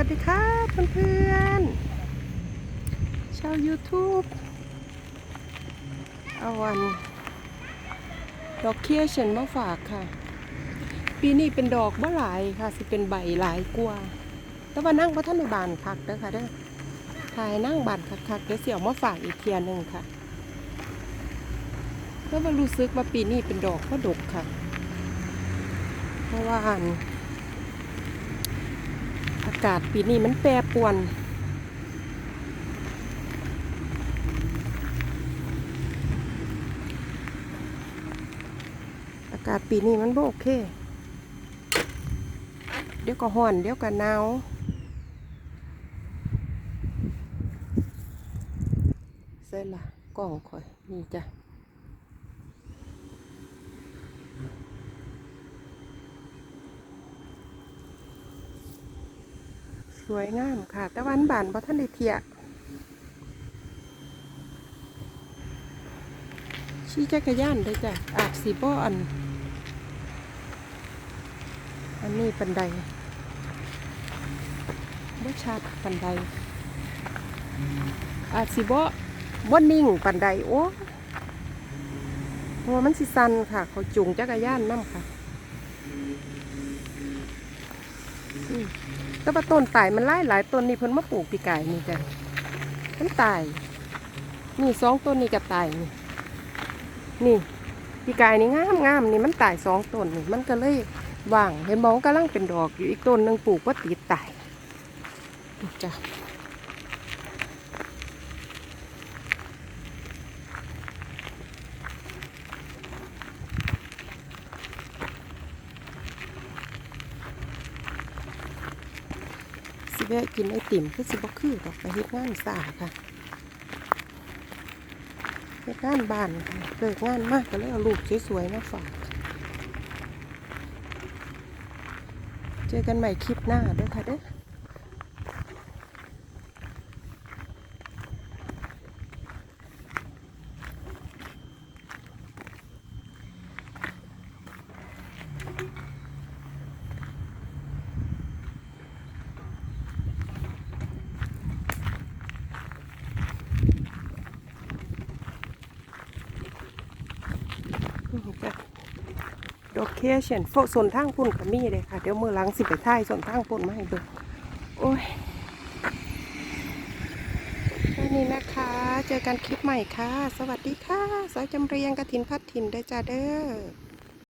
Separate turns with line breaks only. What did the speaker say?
วัสดีครับเพื่อนๆชาว YouTube เอาวันดอกเคียเชนมาฝากค่ะ ปีนี้เป็นดอกบ่หลายค่ะ สิเป็นใบหลายกว่า แต่ว่านั่งพระท่านในบานคักเด้อค่ะเด้อถ่ายนั่งบานคักๆเดี๋ยวเสี่ยวมาฝากอีกเทียหนึ่งค่ะแล้วมารู้สึกว่าปีนี้เป็นดอกก็ดกค่ะ เพราะว่าอันากาศปีนี้มันแปรปรวน อากาศปีนี้มันโอเค เดี๋ยวก็ร้อน เดี๋ยวก็หนาวเสร็จละกล่องข่อย นี่จ้ะ สวยงามค่ะต่วันบานบ่ท่านได้เทียชี้จักรยานได้จ้ะ อาจสีบ่อัน อันนี้ปันไดบ่ชัดปันได อาจสิบ่บ่นิ่งปันได โอ้เพราะว่ามันสิสันค่ะ เขาจูงจักรยานนํค่ะ แต่ว่าต้นตายมันหล่หลายต้นนี่เพิ่นมาปลูกปีกายนี่จ้ะมันตายนี่สองต้นนี่ก็ตายนี่นี่ปีกายนี่งามงามนี่มันตายสองต้นนี่มันก็เลยว่างเห็นบอกกำลังเป็นดอกอยู่อีกต้นนึงปลูกว่าติดตายจ้ะ แวะกินไอติมคือสิบ่คือดอกไปเฮ็ดงานสาค่ะเฮ็ดงานบ้านค่ะเลิกงานมากก็เลยเอาลูกสวยๆมาฝาก เจอกันใหม่คลิปหน้าเด้อค่ะเด้อนี่จ้ะ ดอกเคเชนโฟส่วนทางพุ่นก็มีเลยค่ะ เดี๋ยวมือหลังสิไปท่ายส่วนทางพุ่นมาให้ดูโอ้ยแค่นี้นะคะ เจอกันคลิปใหม่ค่ะ สวัสดีค่ะ สายจำเรียงกระถินพัดถิ่นได้จ้าเด้อ